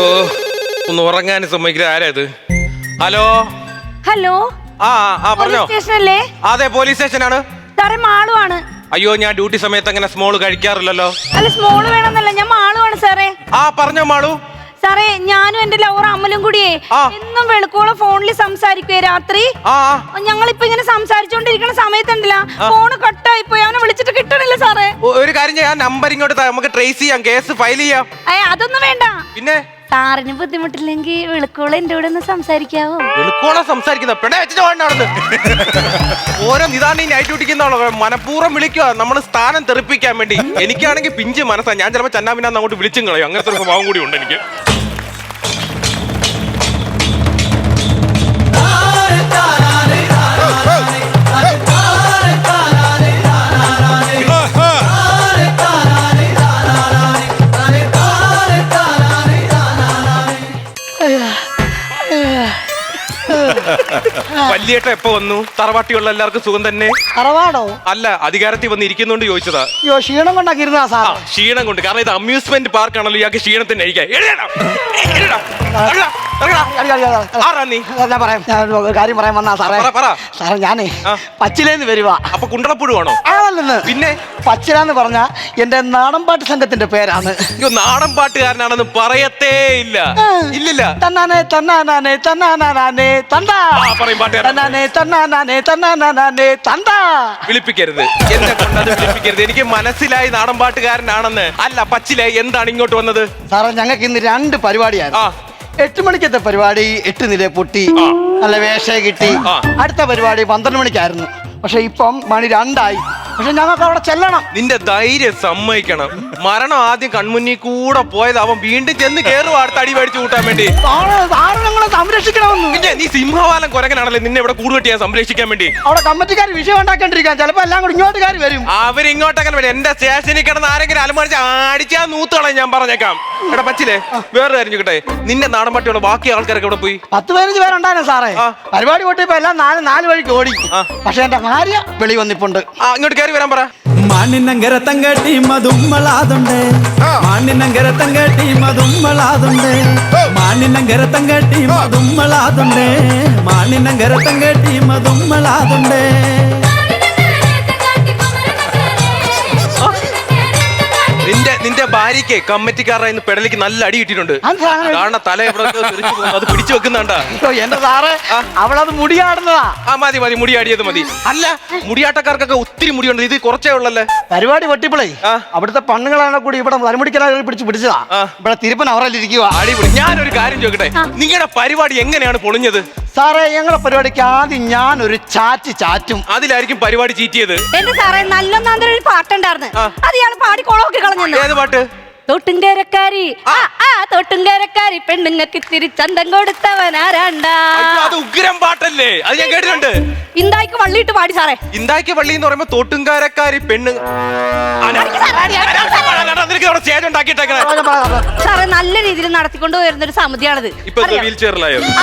ഓ ഒന്ന് ഉറങ്ങാൻ സമ്മതിക്കില്ല ആരാ ഇത്? ഹലോ? ഹലോ? ആ ആ പറഞ്ഞോ. സ്റ്റേഷനല്ലേ? അതെ പോലീസ് സ്റ്റേഷനാണ്. സാറേ മാളുവാണ് അയ്യോ ഞാൻ ഡ്യൂട്ടി സമയത്ത് അങ്ങനെ സ്മോൾ കഴിക്കാറില്ലല്ലോ. അല്ല സ്മോൾ വേണമെന്നല്ല ഞാൻ മാളുവാണ് സാറേ. ആ പറഞ്ഞോ മാളു. സാറേ ഞാനും എന്റെ ലവർ അമലും കൂടിയേ എന്നും വെളുക്കോളം ഫോണിൽ സംസാരിക്കുവേ രാത്രി. ഞങ്ങളിപ്പോ ഇങ്ങനെ സംസാരിച്ചോണ്ടിരിക്കുന്ന സമയത്തുണ്ടല്ല. ഫോണ് കട്ടായി പോയി. അവനെ വിളിച്ചിട്ട് കിട്ടണില്ല സാറേ. ഒരു കാര്യം ഞാൻ നമ്പർ ഇങ്ങോട്ട് നമുക്ക് ട്രേസ് ചെയ്യാം. കേസ് ഫയൽ ചെയ്യാം. അതൊന്നും വേണ്ട. പിന്നെ? സാറിന് ബുദ്ധിമുട്ടില്ലെങ്കിൽ വെളുക്കോളം എന്റെ കൂടെ ഒന്ന് സംസാരിക്കാവോ? സംസാരിക്കുന്ന. അവിടെ ഓരോ നിതാണ്ട് ഈ നൈറ്റ് ഡ്യൂട്ടിക്കുന്നാണോ മനഃപൂർവം വിളിക്കുക നമ്മൾ സ്ഥാനം തെറിപ്പിക്കാൻ വേണ്ടി. എനിക്കാണെങ്കിൽ പിഞ്ച് മനസ്സാണ് ഞാൻ ചിലപ്പോൾ ചന്നാമിനാന്ന് അങ്ങോട്ട് വിളിച്ചും കളയും. അങ്ങനത്തെ ഒരു സ്വഭാവം കൂടി ഉണ്ട് എനിക്ക്. വല്യേട്ട എപ്പോ വന്നു? തറവാട്ടിയുള്ള എല്ലാവർക്കും സുഖം തന്നെ? തറവാടോ? അല്ല അധികാരത്തിൽ വന്ന് ഇരിക്കുന്നോണ്ട് ചോദിച്ചതാ. അയ്യോ ക്ഷീണം കൊണ്ടൊക്കെ ഇരുന്നാ ആ, സാർ ക്ഷീണം കൊണ്ട്. കാരണം ഇത് അമ്യൂസ്മെന്റ് പാർക്ക് ആണല്ലോ ഇയാൾക്ക് ക്ഷീണത്തിന് അഴിക്കാൻ എഴുതണം. ആരാ നീ? ഞാൻ പറയാം. ഞാൻ ഒരു കാര്യം പറയാൻ വന്നാ സാറേ. പറ, പറ. സാറേ ഞാനേ ആ. പച്ചിലേന്ന് വരുവാ. അപ്പൊ കുണ്ടളപ്പുഴ ആണോ ആണല്ലെന്ന്. പിന്നെ? പച്ചിലാന്ന് പറഞ്ഞ എന്റെ നാടൻപാട്ട് സംഘത്തിന്റെ പേരാണ്. അയ്യോ നാടൻ പാട്ടുകാരനാണെന്ന് പറയത്തേ ഇല്ല. ഇല്ലില്ല. തന്നാനെ തന്നാനാനെ തന്നാനാനെ തണ്ടാ. ആ, പറയും പാട്ടുകാരൻ. തന്നാനെ തന്നാനാനെ തന്നാനാനെ തണ്ടാ. വിളിപ്പിക്കരുത്. എന്നെ കൊണ്ടത് വിളിപ്പിക്കരുത്. എനിക്ക് മനസ്സിലായി നാടൻ പാട്ടുകാരനാണെന്ന് അല്ല പച്ചിലായി. എന്താണ് ഇങ്ങോട്ട് വന്നത്? സാറേ ഞങ്ങൾക്ക് ഇന്ന് രണ്ട് പരിപാടിയാണ് ആ. എട്ട് മണിക്കത്തെ പരിപാടി എട്ട് നില പൊട്ടി അല്ല നല്ല വേഷ കിട്ടി. അടുത്ത പരിപാടി പന്ത്രണ്ട് മണിക്കായിരുന്നു. പക്ഷെ ഇപ്പം മണി രണ്ടായി. പക്ഷെ ഞങ്ങൾക്ക് അവിടെ ചെല്ലണം. നിന്റെ ധൈര്യം സമ്മതിക്കണം. മരണം ആദ്യം കൺമുന്നിൽ കൂടെ പോയത് അവൻ വീണ്ടും ചെന്ന് കയറും അടുത്ത അടി മേടിച്ചു കൂട്ടാൻ വേണ്ടി. ഞങ്ങളെ സംരക്ഷിക്കണമെന്ന്. പിന്നെ നീ സിംഹവാലം കുരങ്ങനാണല്ലേ നിന്നെ ഇവിടെ കൂടുകെട്ടിയാ സംരക്ഷിക്കാൻ വേണ്ടി? അവിടെ കമ്മിറ്റിക്കാർ വിഷയം ഉണ്ടാക്കേണ്ടിരിക്കാൻ ചിലപ്പോ എല്ലാം കൂടി ഇങ്ങോട്ടുകാർ വരും. അവരിങ്ങോട്ടങ്ങനെ വരും. എന്റെ സ്റ്റേഷനിൽ കിടന്ന് ആരെങ്കിലും അലമടിച്ച് അടിച്ചാ നൂത്തോളാം ഞാൻ പറഞ്ഞേക്കാം. എടാ പച്ചില്ലേ വേറെ ചോദിക്കട്ടെ? നിന്റെ നാടൻ പട്ടിയുള്ള ബാക്കി ആൾക്കാരൊക്കെ ഇവിടെ പോയി? പത്ത് പതിനഞ്ച് പേരുണ്ടായിരുന്നു സാറേ. പരിപാടി പൊട്ടിയപ്പോ എല്ലാം നാല് നാല് വഴിക്ക് ഓടി. പക്ഷെ എന്റെ ഭാര്യ വെളി വന്നിപ്പുണ്ട്. ഇങ്ങോട്ട് കയറി பாடி விளம்பரம் மாநிலங்கிற தங்கட்டி மதும்மலாதுண்டு. மாநிலங்கிற தங்கட்டி மதும்மலாதுண்டு. மாநிலங்கிற தங்கட்டி மதும்மலாதுண்டு. மாநிலங்கிற தங்கட்டி மதும்மலாதுண்டு. നിന്റെ നിന്റെ ഭാര്യയ്ക്ക് കമ്മിറ്റിക്കാരുടെ ഇന്ന് പെടലിക്ക് നല്ല അടി കിട്ടിയിട്ടുണ്ട്. കാരണം തല അത് പിടിച്ചു വെക്കുന്നുണ്ടാ? അയ്യോ, എന്റെ സാറ് അവളത് മുടിയാടുന്നതാ. ആ മതി മതി മുടിയാടിയത് മതി. അല്ല മുടിയാട്ടക്കാർക്കൊക്കെ ഒത്തിരി മുടിയുണ്ട്. ഇത് കുറച്ചേ ഉള്ളല്ലേ? പരിപാടി വെട്ടിപ്പിളേ. അവിടുത്തെ പണ്ണുകളാണ് കൂടി ഇവിടെ തലമുടിക്കലാളുകൾ പിടിച്ച് പിടിച്ചതാ. ഇവിടെ തിരുപ്പൻ അവരല്ലിരിക്കുക അടിപൊളി. ഞാനൊരു കാര്യം ചോദിക്കട്ടെ? നിങ്ങളുടെ പരിപാടി എങ്ങനെയാണ് പൊളിഞ്ഞത്? സാറേ ഞങ്ങളെ പരിപാടിക്ക് ആദ്യം ഞാൻ ഒരു ചാറ്റ് ചാറ്റും. അതിലായിരിക്കും പരിപാടി ചീറ്റിയത്. എന്റെ സാറേ നല്ല ഒരു പാട്ടുണ്ടായിരുന്നു. അത് ഇയാൾ പാടി കൊളമൊക്കെ കളഞ്ഞു. ഏത് പാട്ട്? തൊട്ടുംകരക്കാരി. ആ. ആ തൊട്ടുംകരക്കാരി പെണ്ണുങ്ങൾക്ക് ഇത്തിരി ചന്തം കൊടുത്തവൻ ആരാണ്ടാ? അയ്യോ, അത് ഉഗ്രം പാട്ടല്ലേ? അത് ഞാൻ കേട്ടിട്ടുണ്ട്. ഇന്തായിക്ക് വള്ളിയിട്ട് പാടി സാറേ. ഇന്താക്കി പള്ളി എന്ന് പറയുമ്പോ തോട്ടുംകാരക്കാരി പെണ്ണ് നിനക്ക് അവിടെ സ്റ്റേജ് ഉണ്ടാക്കിയിട്ടേക്കണേ. സാറേ നല്ല രീതിയിൽ നടത്തിക്കൊണ്ട് വരുന്ന ഒരു സമിതിയാണിത്. ഇപ്പൊ അറിയാം.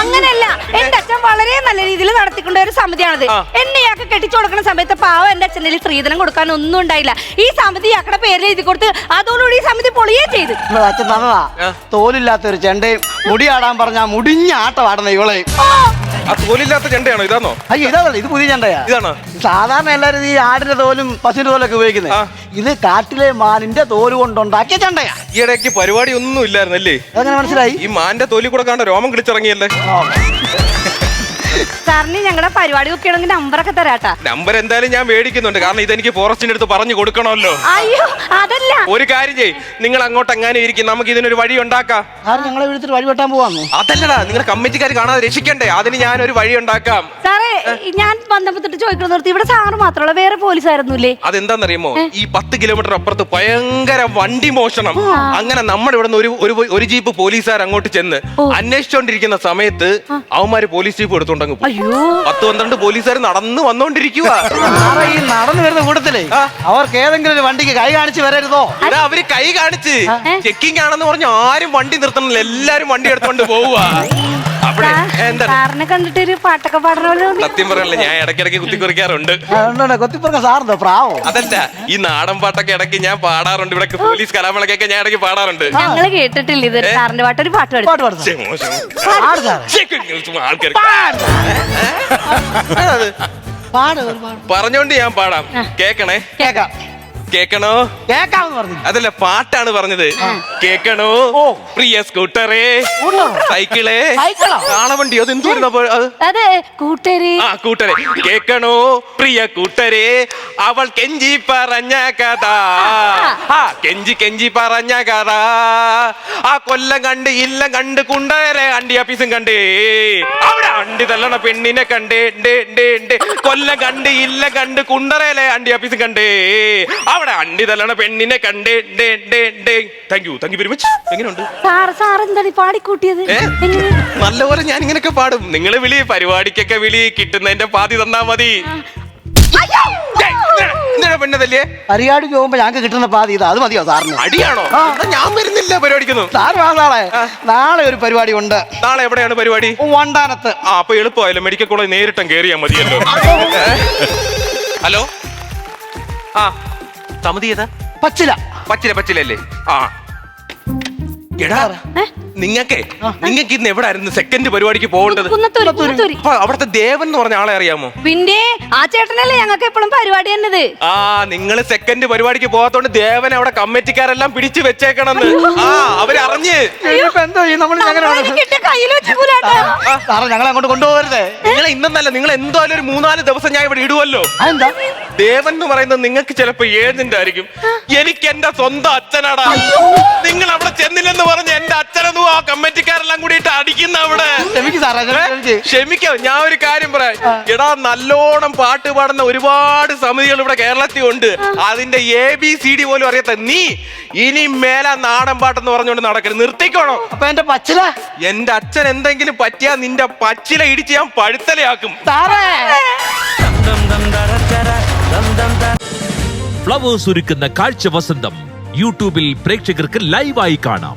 അങ്ങനെയല്ല എന്റെ അച്ഛൻ വളരെ നല്ല രീതിയിൽ നടത്തിക്കൊണ്ട ഒരു സമിതിയാണിത്. എന്നെ ഇയാൾക്ക് കെട്ടിച്ചു കൊടുക്കുന്ന സമയത്ത് പാവം എന്റെ അച്ഛനിൽ സ്ത്രീധനം കൊടുക്കാൻ ഒന്നും ഉണ്ടായില്ല. ഈ സമിതി ഇയാക്കടെ പേര് എഴുതി കൊടുത്ത് അതോടുകൂടി ഈ സമിതി പൊളിയേ ചെയ്ത്. ഇവിടെ അച്ഛൻ തന്നതാ തോലില്ലാത്ത ഒരു ചെണ്ടയും മുടിയാടാൻ പറഞ്ഞ മുടിഞ്ഞ ആട്ടം ആടുന്ന ഇവളെ ഓ, ആ തോലില്ലാത്ത ചെണ്ടയാണോ? ഇതാണോ അയ്യോ ഇതാണല്ലോ ഇത് പുതിയ ചെണ്ടയാ. ഇതാണോ? സാധാരണ എല്ലാവരും ഈ ആടിന്റെ തോലും പശുവിന്റെ തോലൊക്കെ ഉപയോഗിക്കുന്നത് ആ. ഇത് കാട്ടിലെ മാനിന്റെ തോൽ കൊണ്ടുണ്ടാക്കിയ ചെണ്ടയാ. ഈ ഇടയ്ക്ക് പരിപാടി ഒന്നും ഇല്ലായിരുന്നല്ലേ? അതെങ്ങനെ മനസ്സിലായി? ഈ മാന്റെ തൊലി കൂടെ കാണാൻ രോമം കിളിച്ചിറങ്ങിയല്ലേ? സാറിന് ഞങ്ങളുടെ പരിപാടി ഒക്കെ ആണെങ്കിൽ നമ്പറൊക്കെ തരാട്ടാ. നമ്പർ എന്തായാലും ഞാൻ മേടിക്കുന്നുണ്ട്. കാരണം ഇതെനിക്ക് ഫോറസ്റ്റിന്റെ അടുത്ത് പറഞ്ഞു കൊടുക്കണമല്ലോ. അയ്യോ അതല്ല. ഒരു കാര്യം ചെയ് നിങ്ങൾ അങ്ങോട്ട് എങ്ങനെ ഇരിക്കും. നമുക്ക് ഇതിനൊരു വഴി ഉണ്ടാക്കാം. ഞങ്ങളെ വിളിച്ചിട്ട് വഴി വെട്ടാൻ പോവാന്ന്. അതല്ലടാ നിങ്ങൾ കമ്മിറ്റിക്കാർ കാണാതെ രക്ഷിക്കണ്ടേ? അതിന് ഞാൻ ഒരു വഴി ഉണ്ടാക്കാം. സാറേ ഞാൻ ബന്ധപ്പെട്ടിട്ട് ചോദിക്കണം നിർത്തി ഇവിടെ സാറ് മാത്രമല്ല വേറെ പോലീസ് ആയിരുന്നില്ലേ അതെന്താണെന്നറിയുമോ ഈ പത്ത് കിലോമീറ്റർ അപ്പുറത്ത് ഭയങ്കര വണ്ടി മോഷണം. അങ്ങനെ നമ്മുടെ ഇവിടെ നിന്ന് ഒരു ഒരു- ഒരു ജീപ്പ് പോലീസുകാർ അങ്ങോട്ട് ചെന്ന് അന്വേഷിച്ചോണ്ടിരിക്കുന്ന സമയത്ത് അവന്മാര് പോലീസ് ജീപ്പ് എടുത്തോണ്ടങ്ങ് പോയി. അയ്യോ. പത്ത് പന്ത്രണ്ട് പോലീസുകാർ നടന്നു വന്നോണ്ടിരിക്കുക സാറേ ഈ നടന്നു വരുന്ന കൂട്ടത്തിലേ ആ. അവർക്ക് ഏതെങ്കിലും ഒരു വണ്ടിക്ക് കൈ കാണിച്ച് വരരുതോ? എടാ അവർ കൈ കാണിച്ച് ചെക്കിംഗ് ആണെന്ന് പറഞ്ഞു ആരും വണ്ടി നിർത്തണില്ല. എല്ലാരും വണ്ടി എടുത്തോണ്ട് പോവുക അപ്പഴേ എന്താണ്? സാറിനെ കണ്ടിട്ട് ഒരു പാട്ടൊക്കെ പാടുന്ന പോലെ തോന്നി. സത്യം പറയല്ലേ ഞാൻ ഇടയ്ക്കിടയ്ക്ക് കുത്തിക്കുറിക്കാറുണ്ട്. കൊത്തിപ്പറക്ക സാറിന്റെ പ്രാവോ? അതല്ല ഈ നാടൻ പാട്ടൊക്കെ ഇടയ്ക്ക് ഞാൻ പാടാറുണ്ട്. ഇവിടെ പോലീസ് കലാമേളക്കൊക്കെ ഞാൻ ഇടയ്ക്ക് പാടാറുണ്ട്. ഞങ്ങൾ കേട്ടിട്ടില്ല. ഇത് സാറിന്റെ പാട്ട് ഒരു പാട്ട് പാടി. പാട്ട് പാടുന്നു ശ്ശെ, മോശം. പാട് സാറേ. ശ്ശെ, ചുമ്മാ ആൾക്കാര് അത്? പാട് ഒരു പാട്. പറഞ്ഞോണ്ട് ഞാൻ പാടാം. കേക്കണേ? കേക്കാം. കേക്കണോ? കേക്കാമെന്ന് പറഞ്ഞു. അതല്ല പാട്ടാണ് പറഞ്ഞത്. കേക്കണോ. പ്രിയ സ്കൂട്ടറേ. സൈക്കിളേ? കാളവണ്ടി അത് എന്തുവായിരുന്നു അതെ? കൂട്ടര്. ആ കൂട്ടരെ. കേക്കണോ? പ്രിയ കൂട്ടരെ. അവൾ കെഞ്ചി പറഞ്ഞ കഥ. ആ കെഞ്ചി കെഞ്ചി പറഞ്ഞ കഥ. ആ കൊല്ലം കണ്ട് ഇല്ലം കണ്ട് കുണ്ടരെ അണ്ടി ഓഫീസും കണ്ട്. അവിടെ അണ്ടി തല്ലണ പെണ്ണിനെ കണ്ടേ കൊല്ലം കണ്ട് ഇല്ല കണ്ട് കുണ്ടറയിലെ അണ്ടി ഓഫീസ് കണ്ടേ. അവിടെ അണ്ടി തല്ലണ പെണ്ണിനെ കണ്ടേ thank you thank you very much എങ്ങനെയുണ്ട്? പാടിക്കൂട്ടിയത്? നല്ലപോലെ ഞാൻ ഇങ്ങനെയൊക്കെ പാടും. നിങ്ങൾ വിളി പരിപാടിക്കൊക്കെ വിളി കിട്ടുന്നതിന്റെ പാതി തന്നാ മതി. പെണ്ണതല്ലേ? പരിപാടിക്ക് പോകുമ്പോ ഞങ്ങൾക്ക് കിട്ടുന്ന പാതി ഇതാ അത് മതിയോ സാറിന്? അടിയാണോ? ഞാൻ വരുന്നില്ല പരിപാടിക്കുന്നു. സാർ നാളെ. നാളെ ഒരു പരിപാടി ഉണ്ട് നാളെ എവിടെയാണ് പരിപാടി? വണ്ടാനത്ത്. ആ അപ്പൊ എളുപ്പമായല്ലോ. മെഡിക്കൽ കോളേജ് നേരിട്ടും കേറിയാ മതിയല്ലോ. ഹലോ? ആ സമിതി ഏതാ? പച്ചില. പച്ചില പച്ചിലല്ലേ ആ. എടാ? നിങ്ങക്കേ? നിങ്ങക്ക് ഇന്ന് എവിടായിരുന്നു സെക്കൻഡ് പരിപാടിക്ക് പോകേണ്ടത്? കുന്നത്തൂര് കുന്നത്തൂര്. അപ്പൊ അവിടുത്തെ ദേവൻ എന്ന് പറഞ്ഞ ആളെ അറിയാമോ? പിന്നെ ആ ചേട്ടനല്ലേ ഞങ്ങൾക്ക് എപ്പോഴും പരിപാടി തന്നത്? ആ നിങ്ങൾ സെക്കൻഡ് പരിപാടിക്ക് പോകാത്തോണ്ട് ദേവൻ അവിടെ കമ്മിറ്റിക്കാരെല്ലാം പിടിച്ചു വെച്ചേക്കണെന്ന്. ആ അവരറിഞ്ഞ് ഇനിയിപ്പോ എന്തോ നമ്മൾ കിട്ടിയ കയ്യിൽ സാറേ അങ്ങോട്ട് കൊണ്ടുപോകരുതേ. നിങ്ങൾ ഇന്നല്ല നിങ്ങൾ എന്തായാലും ഒരു മൂന്നാൽ ദിവസം ഞാൻ ഇവിടെ ഇടുവല്ലോ. അതെന്താ? ദേവൻ എന്ന് പറയുന്നത് നിങ്ങൾക്ക് ചിലപ്പോ ഏജന്റ് ആയിരിക്കും എനിക്ക് എന്റെ സ്വന്തം അച്ഛനാടാ. നിങ്ങൾ അവിടെ ചെന്നില്ലെന്ന് പറഞ്ഞ് എന്റെ അച്ഛനെന്നും ആ കമ്മിറ്റിക്കാരെല്ലാം കൂടിയിട്ട് അടിക്കുന്ന അവിടെ. ക്ഷമിക്ക് സാറേ ക്ഷമിക്ക്. ക്ഷമിക്കാം? ഞാൻ ഒരു കാര്യം പറയാം. എടാ നല്ലോണം പാട്ട് പാടുന്ന ഒരുപാട് സമിതികൾ ഇവിടെ കേരളത്തിൽ ഉണ്ട് അതിന്റെ എ ബി സി ഡി പോലും അറിയാത്ത നീ ഇനി മേല നാടൻ പാട്ടെന്ന് പറഞ്ഞുകൊണ്ട് നടക്കരുത്. നിർത്തിക്കോണോ. അപ്പൊ എന്റെ പച്ചില? എന്റെ അച്ഛൻ എന്തെങ്കിലും പറ്റിയാ നിന്റെ പച്ചില ഇടിച്ച് ഞാൻ പഴുത്തലയാക്കും. സാറേ! ഫ്ലവേഴ്സ് ഒരുക്കുന്ന കാഴ്ച വസന്തം യൂട്യൂബിൽ പ്രേക്ഷകർക്ക് ലൈവായി കാണാം.